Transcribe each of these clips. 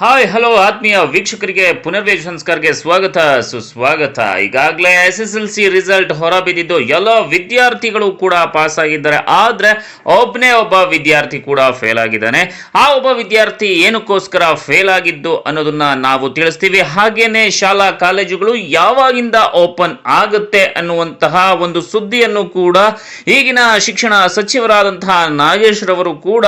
Hi hello ಆತ್ಮೀಯ ವೀಕ್ಷಕರಿಗೆ ಪುನರ್ವೇಜ್ ಸಂಸ್ಕಾರಕ್ಕೆ ಸ್ವಾಗತ, ಸುಸ್ವಾಗತ. ಈಗಾಗಲೇ S S L C result ಹೊರಬಿದ್ದಿದ್ದು, ಎಲ್ಲ ವಿದ್ಯಾರ್ಥಿಗಳು ಕೂಡ ಪಾಸ್ ಆಗಿದ್ದಾರೆ ಆದರೆ ಒಬ್ಬನೇ ಒಬ್ಬ ವಿದ್ಯಾರ್ಥಿ ಕೂಡ ಫೇಲ್ ಆಗಿದ್ದಾನೆ. ಆ ಒಬ್ಬ ವಿದ್ಯಾರ್ಥಿ ಏನಕ್ಕೋಸ್ಕರ ಫೇಲ್ ಆಗಿದ್ದು ಅನ್ನೋದನ್ನ ನಾವು ತಿಳಿಸ್ತೀವಿ. ಹಾಗೇನೆ ಶಾಲಾ ಕಾಲೇಜುಗಳು ಯಾವಾಗಿಂದ ಓಪನ್ ಆಗುತ್ತೆ ಅನ್ನುವಂತಹ ಒಂದು ಸುದ್ದಿಯನ್ನು ಕೂಡ ಈಗಿನ ಶಿಕ್ಷಣ ಸಚಿವರಾದಂತಹ ನಾಗೇಶ್ ರವರು ಕೂಡ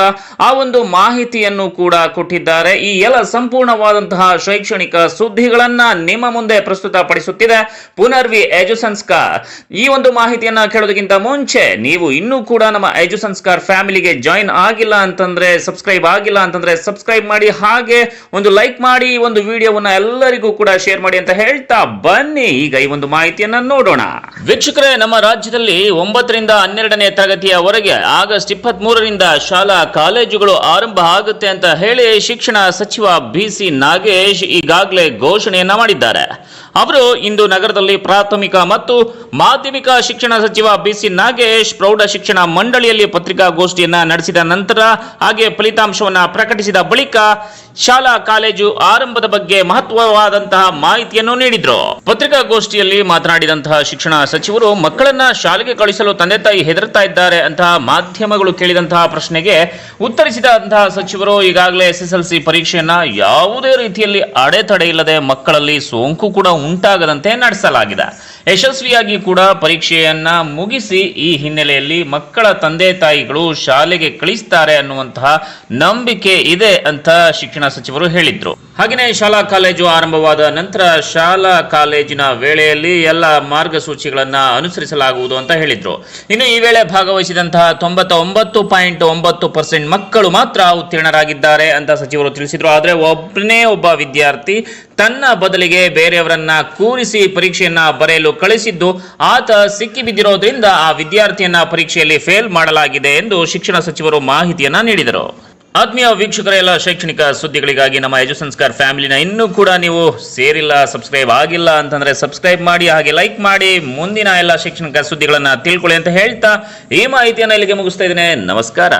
ಆ ಒಂದು ಮಾಹಿತಿಯನ್ನು ಕೂಡ ಕೊಟ್ಟಿದ್ದಾರೆ. ಈ ಎಲ್ಲ ಸಂಪೂರ್ಣವಾದಂತಹ ಶೈಕ್ಷಣಿಕ ಸುದ್ದಿಗಳನ್ನ ನಿಮ್ಮ ಮುಂದೆ ಪ್ರಸ್ತುತ ಪಡಿಸುತ್ತಿದೆ ಪುನರ್ವಿ ಎಜು ಸಂಸ್ಕಾರ್ ಈ ಒಂದು ಮಾಹಿತಿಯನ್ನ ಕೇಳೋದಕ್ಕಿಂತ ಮುಂಚೆ ನೀವು ಇನ್ನೂ ಕೂಡ ನಮ್ಮ ಎಜು ಸಂಸ್ಕಾರ್ ಫ್ಯಾಮಿಲಿಗೆ ಜಾಯಿನ್ ಆಗಿಲ್ಲ ಅಂತಂದ್ರೆ, ಸಬ್ಸ್ಕ್ರೈಬ್ ಆಗಿಲ್ಲ ಅಂತಂದ್ರೆ ಸಬ್ಸ್ಕ್ರೈಬ್ ಮಾಡಿ, ಹಾಗೆ ಒಂದು ಲೈಕ್ ಮಾಡಿ, ಒಂದು ವಿಡಿಯೋವನ್ನ ಎಲ್ಲರಿಗೂ ಕೂಡ ಶೇರ್ ಮಾಡಿ ಅಂತ ಹೇಳ್ತಾ ಬನ್ನಿ. ಈಗ ಈ ಒಂದು ಮಾಹಿತಿಯನ್ನ ನೋಡೋಣ. ವೀಕ್ಷಕರೇ, ನಮ್ಮ ರಾಜ್ಯದಲ್ಲಿ ಒಂಬತ್ತರಿಂದ ಹನ್ನೆರಡನೇ ತರಗತಿಯವರೆಗೆ ಆಗಸ್ಟ್ ಇಪ್ಪತ್ತ್ ಮೂರರಿಂದ ಶಾಲಾ ಕಾಲೇಜುಗಳು ಆರಂಭ ಆಗುತ್ತೆ ಅಂತ ಹೇಳಿ ಶಿಕ್ಷಣ ಸಚಿವ ಬಿ ಸಿ ನಾಗೇಶ್ ಈಗಾಗಲೇ ಘೋಷಣೆಯನ್ನ ಮಾಡಿದ್ದಾರೆ. ಅವರು ಇಂದು ನಗರದಲ್ಲಿ ಪ್ರಾಥಮಿಕ ಮತ್ತು ಮಾಧ್ಯಮಿಕ ಶಿಕ್ಷಣ ಸಚಿವ ಬಿ ಸಿ ನಾಗೇಶ್ ಪ್ರೌಢ ಶಿಕ್ಷಣ ಮಂಡಳಿಯಲ್ಲಿ ಪತ್ರಿಕಾಗೋಷ್ಠಿಯನ್ನ ನಡೆಸಿದ ನಂತರ ಹಾಗೆ ಫಲಿತಾಂಶವನ್ನ ಪ್ರಕಟಿಸಿದ ಬಳಿಕ ಶಾಲಾ ಕಾಲೇಜು ಆರಂಭದ ಬಗ್ಗೆ ಮಹತ್ವವಾದಂತಹ ಮಾಹಿತಿಯನ್ನು ನೀಡಿದ್ರು. ಪತ್ರಿಕಾಗೋಷ್ಠಿಯಲ್ಲಿ ಮಾತನಾಡಿದಂತಹ ಶಿಕ್ಷಣ ಸಚಿವರು, ಮಕ್ಕಳನ್ನ ಶಾಲೆಗೆ ಕಳಿಸಲು ತಂದೆ ತಾಯಿ ಹೆದರ್ತಾ ಇದ್ದಾರೆ ಅಂತಹ ಮಾಧ್ಯಮಗಳು ಕೇಳಿದಂತಹ ಪ್ರಶ್ನೆಗೆ ಉತ್ತರಿಸಿದಂತಹ ಸಚಿವರು, ಈಗಾಗಲೇ ಎಸ್ ಎಸ್ ಎಲ್ ಸಿ ಪರೀಕ್ಷೆಯನ್ನ ಯಾವುದೇ ರೀತಿಯಲ್ಲಿ ಅಡೆತಡೆ ಇಲ್ಲದೆ ಮಕ್ಕಳಲ್ಲಿ ಸೋಂಕು ಕೂಡ ಉಂಟಾಗದಂತೆ ನಡೆಸಲಾಗಿದೆ. ಯಶಸ್ವಿಯಾಗಿ ಕೂಡ ಪರೀಕ್ಷೆಯನ್ನ ಮುಗಿಸಿ ಈ ಹಿನ್ನೆಲೆಯಲ್ಲಿ ಮಕ್ಕಳ ತಂದೆ ತಾಯಿಗಳು ಶಾಲೆಗೆ ಕಳಿಸ್ತಾರೆ ಅನ್ನುವಂತಹ ನಂಬಿಕೆ ಇದೆ ಅಂತ ಶಿಕ್ಷಣ ಸಚಿವರು ಹೇಳಿದ್ರು. ಹಾಗೆಯೇ ಶಾಲಾ ಕಾಲೇಜು ಆರಂಭವಾದ ನಂತರ ಶಾಲಾ ಕಾಲೇಜಿನ ವೇಳೆಯಲ್ಲಿ ಎಲ್ಲ ಮಾರ್ಗಸೂಚಿಗಳನ್ನ ಅನುಸರಿಸಲಾಗುವುದು ಅಂತ ಹೇಳಿದ್ರು. ಇನ್ನು ಈ ವೇಳೆ ಭಾಗವಹಿಸಿದಂತಹ ತೊಂಬತ್ತ ಒಂಬತ್ತು ಪಾಯಿಂಟ್ ಒಂಬತ್ತು ಪರ್ಸೆಂಟ್ ಮಕ್ಕಳು ಮಾತ್ರ ಉತ್ತೀರ್ಣರಾಗಿದ್ದಾರೆ ಅಂತ ಸಚಿವರು ತಿಳಿಸಿದ್ರು. ಆದರೆ ಒಬ್ಬನೇ ಒಬ್ಬ ವಿದ್ಯಾರ್ಥಿ ತನ್ನ ಬದಲಿಗೆ ಬೇರೆಯವರನ್ನ ಕೂರಿಸಿ ಪರೀಕ್ಷೆಯನ್ನ ಬರೆಯಲು ಕಳಿಸಿದ್ದು ಆತ ಸಿಕ್ಕಿ ಬಿದ್ದಿರೋದ್ರಿಂದ ಆ ವಿದ್ಯಾರ್ಥಿಯನ್ನ ಪರೀಕ್ಷೆಯಲ್ಲಿ ಫೇಲ್ ಮಾಡಲಾಗಿದೆ ಎಂದು ಶಿಕ್ಷಣ ಸಚಿವರು ಮಾಹಿತಿಯನ್ನ ನೀಡಿದರು. ಆತ್ಮೀಯ ವೀಕ್ಷಕರ, ಎಲ್ಲ ಶೈಕ್ಷಣಿಕ ಸುದ್ದಿಗಳಿಗಾಗಿ ನಮ್ಮ ಎಜು ಸಂಸ್ಕಾರ ಫ್ಯಾಮಿಲಿನ ಇನ್ನೂ ಕೂಡ ನೀವು ಸೇರಿಲ್ಲ, ಸಬ್ಸ್ಕ್ರೈಬ್ ಆಗಿಲ್ಲ ಅಂತಂದ್ರೆ ಸಬ್ಸ್ಕ್ರೈಬ್ ಮಾಡಿ, ಹಾಗೆ ಲೈಕ್ ಮಾಡಿ, ಮುಂದಿನ ಎಲ್ಲ ಶೈಕ್ಷಣಿಕ ಸುದ್ದಿಗಳನ್ನ ತಿಳ್ಕೊಳ್ಳಿ ಅಂತ ಹೇಳ್ತಾ ಈ ಮಾಹಿತಿಯನ್ನು ಇಲ್ಲಿಗೆ ಮುಗಿಸ್ತಾ ಇದ್ದೇನೆ. ನಮಸ್ಕಾರ.